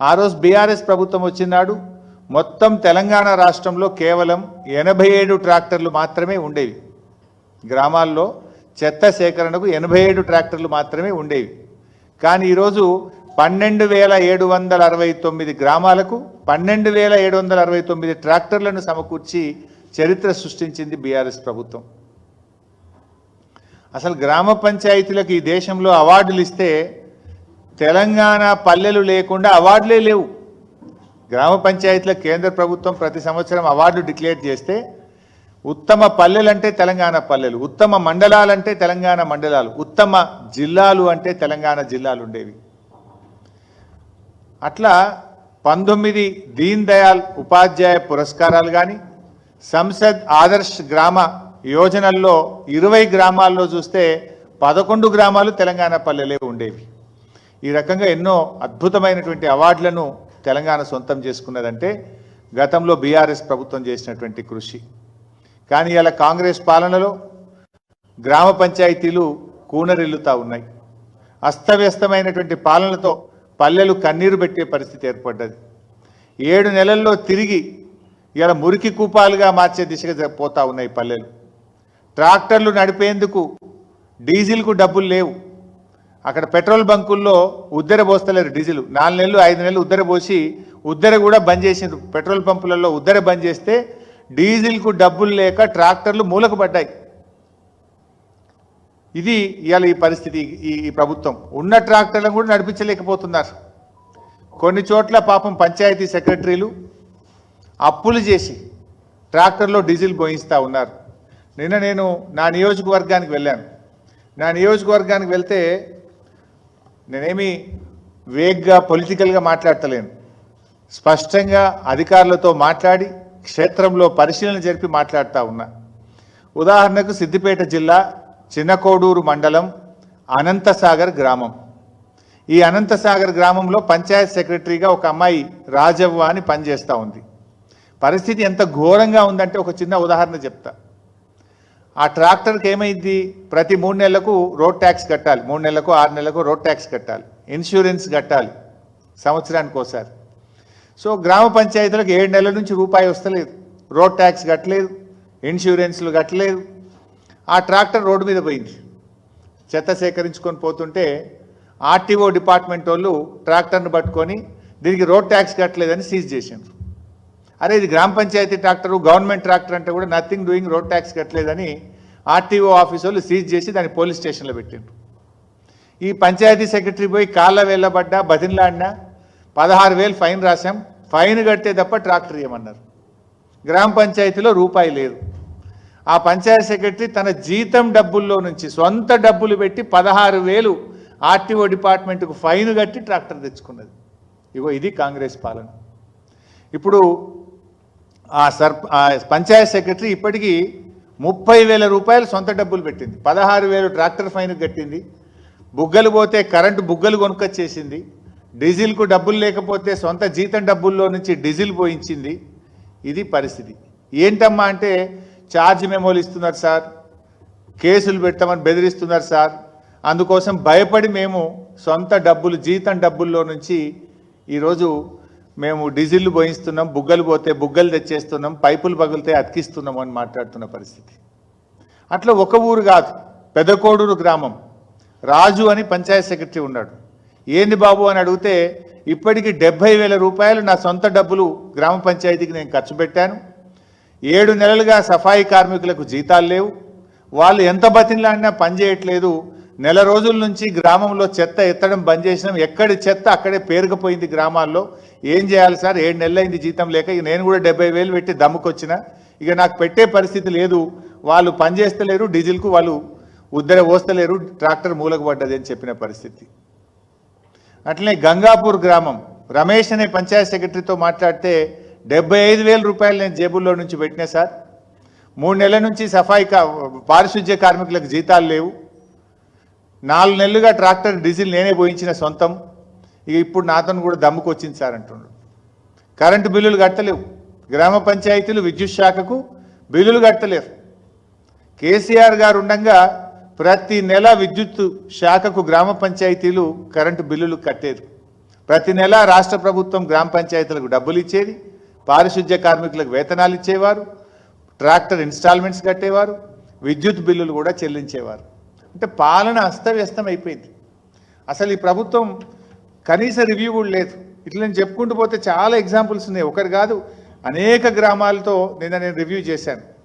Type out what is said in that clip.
ఆ రోజు బీఆర్ఎస్ ప్రభుత్వం వచ్చినాడు మొత్తం తెలంగాణ రాష్ట్రంలో కేవలం ఎనభై ఏడు ట్రాక్టర్లు మాత్రమే ఉండేవి. గ్రామాల్లో చెత్త సేకరణకు ఎనభై ఏడు ట్రాక్టర్లు మాత్రమే ఉండేవి. కానీ ఈరోజు పన్నెండు వేల ఏడు వందల అరవై తొమ్మిది గ్రామాలకు పన్నెండు వేల ఏడు వందల అరవై తొమ్మిది ట్రాక్టర్లను సమకూర్చి చరిత్ర సృష్టించింది బీఆర్ఎస్ ప్రభుత్వం. అసలు గ్రామ పంచాయతీలకు ఈ దేశంలో అవార్డులు ఇస్తే తెలంగాణ పల్లెలు లేకుండా అవార్డులే లేవు. గ్రామ పంచాయతీల కేంద్ర ప్రభుత్వం ప్రతి సంవత్సరం అవార్డు డిక్లేర్ చేస్తే ఉత్తమ పల్లెలంటే తెలంగాణ పల్లెలు ఉత్తమ మండలాలంటే తెలంగాణ మండలాలు ఉత్తమ జిల్లాలు అంటే తెలంగాణ జిల్లాలు ఉండేవి. అట్లా పంతొమ్మిది దీన్ దయాల్ ఉపాధ్యాయ పురస్కారాలు కానీ సంసద్ ఆదర్శ్ గ్రామ యోజనల్లో ఇరవై గ్రామాల్లో చూస్తే పదకొండు గ్రామాలు తెలంగాణ పల్లెలే ఉండేవి. ఈ రకంగా ఎన్నో అద్భుతమైనటువంటి అవార్డులను తెలంగాణ సొంతం చేసుకున్నదంటే గతంలో బీఆర్ఎస్ ప్రభుత్వం చేసినటువంటి కృషి. కానీ ఇలా కాంగ్రెస్ పాలనలో గ్రామ పంచాయతీలు కూనరిల్లుతా ఉన్నాయి. అస్తవ్యస్తమైనటువంటి పాలనతో పల్లెలు కన్నీరు పెట్టే పరిస్థితి ఏర్పడ్డది. ఏడు నెలల్లో తిరిగి ఇలా మురికి కూపాలుగా మార్చే దిశగా పోతా ఉన్నాయి పల్లెలు. ట్రాక్టర్లు నడిపేందుకు డీజిల్కు డబ్బులు లేవు. అక్కడ పెట్రోల్ బంకుల్లో ఉద్దెర పోస్తలేరు డీజిల్. నాలుగు నెలలు ఐదు నెలలు ఉద్దెర పోసి ఉద్దెర కూడా బంద్ చేసిండ్రు. పెట్రోల్ పంపులలో ఉద్దెర బంద్ చేస్తే డీజిల్కు డబ్బులు లేక ట్రాక్టర్లు మూలకు పడ్డాయి. ఇది ఇవాళ ఈ పరిస్థితి ఈ ఈ ప్రభుత్వం. ఉన్న ట్రాక్టర్లను కూడా నడిపించలేకపోతున్నారు. కొన్ని చోట్ల పాపం పంచాయతీ సెక్రటరీలు అప్పులు చేసి ట్రాక్టర్లో డీజిల్ పోయిస్తూ ఉన్నారు. నిన్న నేను నా నియోజకవర్గానికి వెళ్ళాను. నా నియోజకవర్గానికి వెళ్తే నేనేమి వేగ్గా పొలిటికల్గా మాట్లాడతలేను. స్పష్టంగా అధికారులతో మాట్లాడి క్షేత్రంలో పరిశీలన జరిపి మాట్లాడుతూ ఉన్నా. ఉదాహరణకు సిద్దిపేట జిల్లా చిన్నకోడూరు మండలం అనంతసాగర్ గ్రామం. ఈ అనంతసాగర్ గ్రామంలో పంచాయత్ సెక్రటరీగా ఒక అమ్మాయి రాజవ్వ అని పనిచేస్తూ ఉంది. పరిస్థితి ఎంత ఘోరంగా ఉందంటే ఒక చిన్న ఉదాహరణ చెప్తా. ఆ ట్రాక్టర్కి ఏమైంది? ప్రతి మూడు నెలలకు రోడ్ ట్యాక్స్ కట్టాలి. మూడు నెలలకు ఆరు నెలలకు రోడ్ ట్యాక్స్ కట్టాలి. ఇన్సూరెన్స్ కట్టాలి సంవత్సరానికి ఒకసారి. సో గ్రామ పంచాయతీలకు ఏడు నెలల నుంచి రూపాయి వస్తలేదు. రోడ్ ట్యాక్స్ కట్టలేదు. ఇన్సూరెన్స్లు కట్టలేదు. ఆ ట్రాక్టర్ రోడ్డు మీద పోయింది. చెత్త సేకరించుకొని పోతుంటే ఆర్టీఓ డిపార్ట్మెంట్ వాళ్ళు ట్రాక్టర్ను పట్టుకొని దీనికి రోడ్ ట్యాక్స్ కట్టలేదని సీజ్ చేసిండ్రు. అరే ఇది గ్రామ పంచాయతీ ట్రాక్టర్ గవర్నమెంట్ ట్రాక్టర్ అంటే కూడా నథింగ్ డూయింగ్ రోడ్ ట్యాక్స్ కట్టలేదని ఆర్టీఓ ఆఫీస్ వాళ్ళు సీజ్ చేసి దాన్ని పోలీస్ స్టేషన్లో పెట్టిండ్రు. ఈ పంచాయతీ సెక్రటరీ పోయి కాళ్ళ వెళ్ళబడ్డా బతిన్లాడినా పదహారు వేలు ఫైన్ రాశాం ఫైన్ కడితే తప్ప ట్రాక్టర్ ఇవ్వమన్నారు గ్రామ పంచాయతీలో రూపాయి లేదు. ఆ పంచాయతీ సెక్రటరీ తన జీతం డబ్బుల్లో నుంచి సొంత డబ్బులు పెట్టి పదహారు వేలు ఆర్టీఓ డిపార్ట్మెంట్కు ఫైన్ కట్టి ట్రాక్టర్ తెచ్చుకున్నది. ఇగో ఇది కాంగ్రెస్ పాలన. ఇప్పుడు ఆ సర్ప పంచాయత్ సెక్రటరీ ఇప్పటికీ ముప్పై వేల రూపాయలు సొంత డబ్బులు పెట్టింది. పదహారు వేలు ట్రాక్టర్ ఫైన్ కట్టింది. బుగ్గలు పోతే కరెంటు బుగ్గలు కొనుక్కొచ్చేసింది. డీజిల్కు డబ్బులు లేకపోతే సొంత జీతం డబ్బుల్లో నుంచి డీజిల్ పోయించింది. ఇది పరిస్థితి. ఏంటమ్మా అంటే ఛార్జ్ మెమోలు ఇస్తున్నారు సార్. కేసులు పెట్టమని బెదిరిస్తున్నారు సార్. అందుకోసం భయపడి మేము సొంత డబ్బులు జీతం డబ్బుల్లో నుంచి ఈరోజు మేము డీజిల్ పోయిస్తున్నాం బుగ్గలు పోతే బుగ్గలు తెచ్చేస్తున్నాం పైపులు పగిలితే అతికిస్తున్నాం అని మాట్లాడుతున్న పరిస్థితి. అట్లా ఒక ఊరు కాదు పెదకోడూరు గ్రామం. రాజు అని పంచాయత్ సెక్రటరీ ఉన్నాడు. ఏంది బాబు అని అడిగితే ఇప్పటికి డెబ్బై వేల రూపాయలు నా సొంత డబ్బులు గ్రామ పంచాయతీకి నేను ఖర్చు పెట్టాను. ఏడు నెలలుగా సఫాయి కార్మికులకు జీతాలు లేవు. వాళ్ళు ఎంత బతిన్లాడినా పని చేయట్లేదు. నెల రోజుల నుంచి గ్రామంలో చెత్త ఎత్తడం బంద్ చేసినాం. ఎక్కడి చెత్త అక్కడే పేరుకుపోయింది గ్రామాల్లో. ఏం చేయాలి సార్? ఏడు నెలలైంది జీతం లేక ఇక నేను కూడా డెబ్బై వేలు పెట్టి దమ్ముకొచ్చిన. ఇక నాకు పెట్టే పరిస్థితి లేదు. వాళ్ళు పనిచేస్తలేరు డీజిల్కు వాళ్ళు ఉద్దర పోస్తలేరు ట్రాక్టర్ మూలకు పడ్డది అని చెప్పిన పరిస్థితి. అట్లనే గంగాపూర్ గ్రామం రమేష్ అనే పంచాయత్ సెక్రటరీతో మాట్లాడితే డెబ్బై ఐదు వేల రూపాయలు నేను జేబుల్లో నుంచి పెట్టినా సార్. మూడు నెలల నుంచి సఫాయి పారిశుధ్య కార్మికులకు జీతాలు లేవు. నాలుగు నెలలుగా ట్రాక్టర్ డీజిల్ నేనే పోయించిన సొంతం. ఇక ఇప్పుడు నాతో కూడా దమ్ముకు వచ్చింది సార్ అంటున్నాడు కరెంటు బిల్లులు కట్టలేవు. గ్రామ పంచాయతీలు విద్యుత్ శాఖకు బిల్లులు కట్టలేరు. కేసీఆర్ గారు ఉండగా ప్రతి నెల విద్యుత్ శాఖకు గ్రామ పంచాయతీలు కరెంటు బిల్లులు కట్టేది. ప్రతి నెల రాష్ట్ర ప్రభుత్వం గ్రామ పంచాయతీలకు డబ్బులు ఇచ్చేది. పారిశుద్ధ్య కార్మికులకు వేతనాలు ఇచ్చేవారు. ట్రాక్టర్ ఇన్స్టాల్మెంట్స్ కట్టేవారు. విద్యుత్ బిల్లులు కూడా చెల్లించేవారు. అంటే పాలన అస్తవ్యస్తం అయిపోయింది. అసలు ఈ ప్రభుత్వం కనీస రివ్యూ కూడా లేదు. ఇట్లా నేను చెప్పుకుంటూ పోతే చాలా ఎగ్జాంపుల్స్ ఉన్నాయి. ఒకరు కాదు అనేక గ్రామాలతో నిన్న నేను రివ్యూ చేశాను.